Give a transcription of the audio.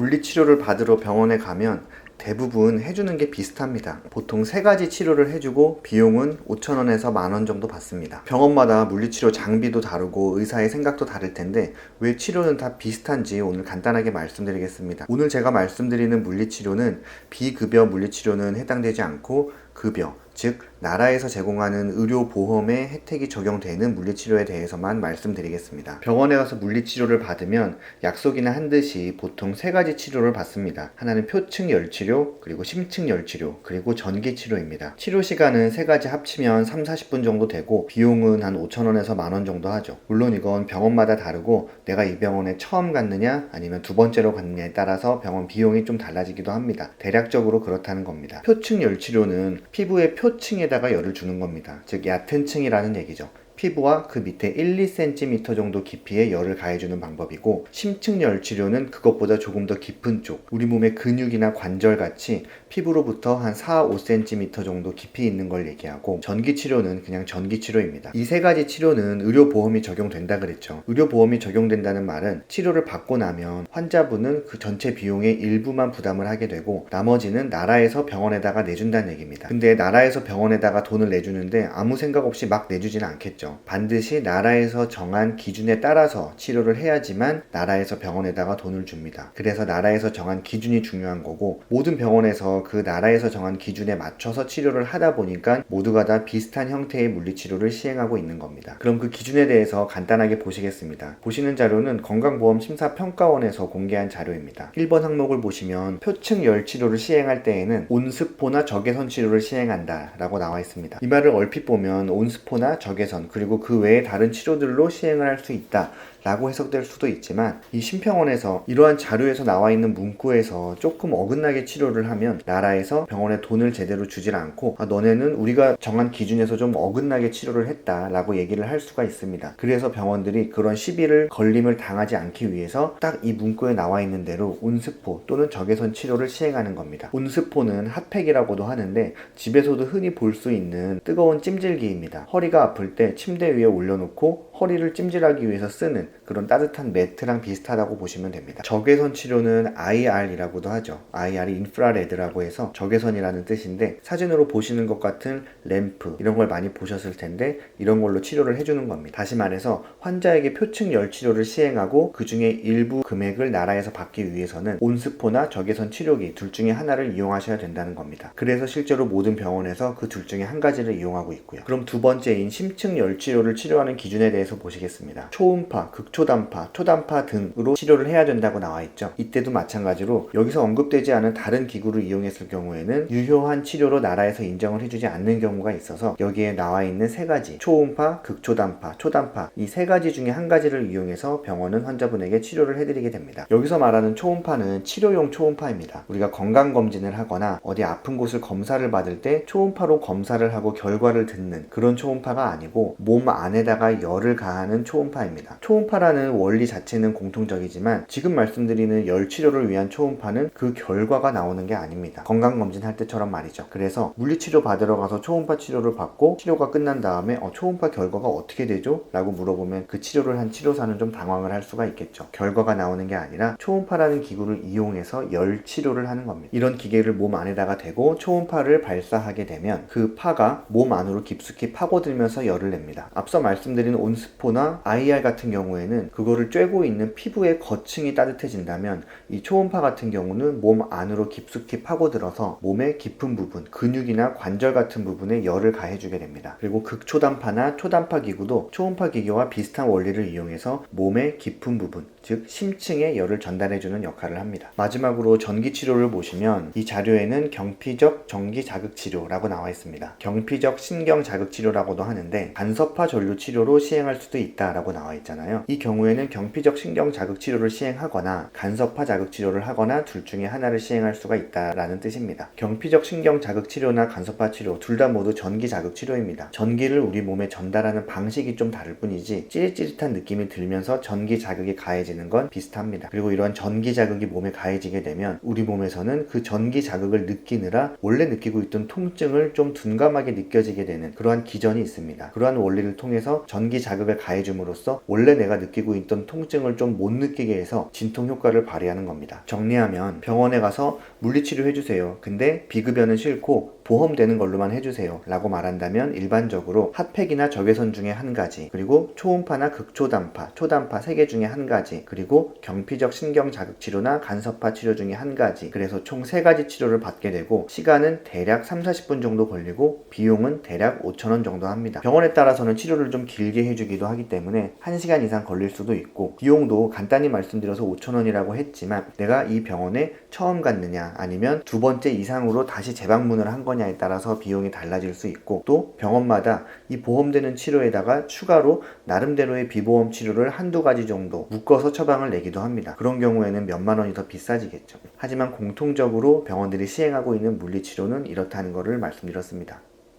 물리치료를 받으러 병원에 가면 대부분 해주는 게 비슷합니다. 보통 세 가지 치료를 해주고 비용은 5천원에서 만 원 정도 받습니다. 병원마다 물리치료 장비도 다르고 의사의 생각도 다를 텐데 왜 치료는 다 비슷한지 오늘 간단하게 말씀드리겠습니다. 오늘 제가 말씀드리는 물리치료는 비급여 물리치료는 해당되지 않고 급여, 즉 나라에서 제공하는 의료보험의 혜택이 적용되는 물리치료에 대해서만 말씀드리겠습니다. 병원에 가서 물리치료를 받으면 약속이나 한 듯이 보통 세 가지 치료를 받습니다. 하나는 표층 열치료, 그리고 심층 열치료, 그리고 전기 치료입니다. 치료 시간은 세 가지 합치면 3, 40분 정도 되고 비용은 한 5천원에서 만원 정도 하죠. 물론 이건 병원마다 다르고 내가 이 병원에 처음 갔느냐 아니면 두 번째로 갔느냐에 따라서 병원 비용이 좀 달라지기도 합니다. 대략적으로 그렇다는 겁니다. 표층 열치료는 피부의 표층에 다가 열을 주는 겁니다. 즉 얕은 층이라는 얘기죠. 피부와 그 밑에 1, 2cm 정도 깊이의 열을 가해주는 방법이고 심층 열 치료는 그것보다 조금 더 깊은 쪽 우리 몸의 근육이나 관절 같이 피부로부터 한 4, 5cm 정도 깊이 있는 걸 얘기하고 전기 치료는 그냥 전기 치료입니다. 이 세 가지 치료는 의료 보험이 적용된다 그랬죠. 의료 보험이 적용된다는 말은 치료를 받고 나면 환자분은 그 전체 비용의 일부만 부담을 하게 되고 나머지는 나라에서 병원에다가 내준다는 얘기입니다. 근데 나라에서 병원에다가 돈을 내주는데 아무 생각 없이 막 내주지는 않겠죠. 반드시 나라에서 정한 기준에 따라서 치료를 해야지만 나라에서 병원에다가 돈을 줍니다. 그래서 나라에서 정한 기준이 중요한 거고 모든 병원에서 그 나라에서 정한 기준에 맞춰서 치료를 하다 보니까 모두가 다 비슷한 형태의 물리치료를 시행하고 있는 겁니다. 그럼 그 기준에 대해서 간단하게 보시겠습니다. 보시는 자료는 건강보험심사평가원에서 공개한 자료입니다. 1번 항목을 보시면 표층 열 치료를 시행할 때에는 온스포나 적외선 치료를 시행한다 라고 나와 있습니다. 이 말을 얼핏 보면 온스포나 적외선 그 리고 그 외에 다른 치료들로 시행을 할 수 있다 라고 해석될 수도 있지만 이 심평원에서 이러한 자료에서 나와 있는 문구에서 조금 어긋나게 치료를 하면 나라에서 병원에 돈을 제대로 주질 않고 아, 너네는 우리가 정한 기준에서 좀 어긋나게 치료를 했다 라고 얘기를 할 수가 있습니다. 그래서 병원들이 그런 시비를 걸림을 당하지 않기 위해서 딱 이 문구에 나와 있는 대로 온스포 또는 적외선 치료를 시행하는 겁니다. 온스포는 핫팩이라고도 하는데 집에서도 흔히 볼 수 있는 뜨거운 찜질기입니다. 허리가 아플 때 침대 위에 올려놓고 허리를 찜질하기 위해서 쓰는 그런 따뜻한 매트랑 비슷하다고 보시면 됩니다. 적외선 치료는 IR이라고도 하죠. IR이 인프라레드라고 해서 적외선이라는 뜻인데 사진으로 보시는 것 같은 램프 이런 걸 많이 보셨을 텐데 이런 걸로 치료를 해주는 겁니다. 다시 말해서 환자에게 표층 열 치료를 시행하고 그 중에 일부 금액을 나라에서 받기 위해서는 온스포나 적외선 치료기 둘 중에 하나를 이용하셔야 된다는 겁니다. 그래서 실제로 모든 병원에서 그 둘 중에 한 가지를 이용하고 있고요. 그럼 두 번째인 심층 열 치료를 치료하는 기준에 대해서 보시겠습니다. 초음파, 극초단파, 초단파 등으로 치료를 해야 된다고 나와 있죠. 이때도 마찬가지로 여기서 언급되지 않은 다른 기구를 이용했을 경우에는 유효한 치료로 나라에서 인정을 해주지 않는 경우가 있어서 여기에 나와 있는 세 가지 초음파, 극초단파, 초단파 이 세 가지 중에 한 가지를 이용해서 병원은 환자분에게 치료를 해드리게 됩니다. 여기서 말하는 초음파는 치료용 초음파입니다. 우리가 건강 검진을 하거나 어디 아픈 곳을 검사를 받을 때 초음파로 검사를 하고 결과를 듣는 그런 초음파가 아니고 몸 안에다가 열을 가하는 초음파입니다. 초음파 라는 원리 자체는 공통적이지만 지금 말씀드리는 열 치료를 위한 초음파는 그 결과가 나오는 게 아닙니다. 건강 검진 할 때처럼 말이죠. 그래서 물리치료 받으러 가서 초음파 치료를 받고 치료가 끝난 다음에 어, 초음파 결과가 어떻게 되죠? 라고 물어보면 그 치료를 한 치료사는 좀 당황을 할 수가 있겠죠. 결과가 나오는 게 아니라 초음파라는 기구를 이용해서 열 치료를 하는 겁니다. 이런 기계를 몸 안에다가 대고 초음파를 발사하게 되면 그 파가 몸 안으로 깊숙이 파고들면서 열을 냅니다. 앞서 말씀드린 온스포나 IR 같은 경우에 는 그거를 쬐고 있는 피부의 거층이 따뜻해진다면 이 초음파 같은 경우는 몸 안으로 깊숙이 파고들어서 몸의 깊은 부분, 근육이나 관절 같은 부분에 열을 가해주게 됩니다. 그리고 극초단파나 초단파 기구도 초음파 기계와 비슷한 원리를 이용해서 몸의 깊은 부분, 즉 심층에 열을 전달해주는 역할을 합니다. 마지막으로 전기 치료를 보시면 이 자료에는 경피적 전기 자극 치료라고 나와 있습니다. 경피적 신경 자극 치료라고도 하는데 간섭파 전류 치료로 시행할 수도 있다라고 나와 있잖아요. 이 경우에는 경피적 신경 자극 치료를 시행하거나 간섭파 자극 치료를 하거나 둘 중에 하나를 시행할 수가 있다라는 뜻입니다. 경피적 신경 자극 치료나 간섭파 치료 둘 다 모두 전기 자극 치료입니다. 전기를 우리 몸에 전달하는 방식이 좀 다를 뿐이지 찌릿찌릿한 느낌이 들면서 전기 자극이 가해지는 건 비슷합니다. 그리고 이런 전기 자극이 몸에 가해지게 되면 우리 몸에서는 그 전기 자극을 느끼느라 원래 느끼고 있던 통증을 좀 둔감하게 느껴지게 되는 그러한 기전이 있습니다. 그러한 원리를 통해서 전기 자극 자극을 가해줌으로써 원래 내가 느끼고 있던 통증을 좀 못 느끼게 해서 진통 효과를 발휘하는 겁니다. 정리하면 병원에 가서 물리치료 해주세요. 근데 비급여는 싫고 보험되는 걸로만 해주세요. 라고 말한다면 일반적으로 핫팩이나 적외선 중에 한 가지, 그리고 초음파나 극초단파, 초단파 세 개 중에 한 가지, 그리고 경피적 신경 자극 치료나 간섭파 치료 중에 한 가지, 그래서 총 세 가지 치료를 받게 되고 시간은 대략 3, 40분 정도 걸리고 비용은 대략 5,000원 정도 합니다. 병원에 따라서는 치료를 좀 길게 해주기도 하기 때문에 1시간 이상 걸릴 수도 있고 비용도 간단히 말씀드려서 5,000원이라고 했지만 내가 이 병원에 처음 갔느냐 아니면 두 번째 이상으로 다시 재방문을 한 거 냐에 따라서 비용이 달라질 수 있고 또 병원마다 이 보험되는 치료에다가 추가로 나름대로의 비보험 치료를 한두 가지 정도 묶어서 처방을 내기도 합니다. 그런 경우에는 몇만 원이 더 비싸지겠죠. 하지만 공통적으로 병원들이 시행하고 있는 물리치료는 이렇다는 것을 말씀드렸습니다.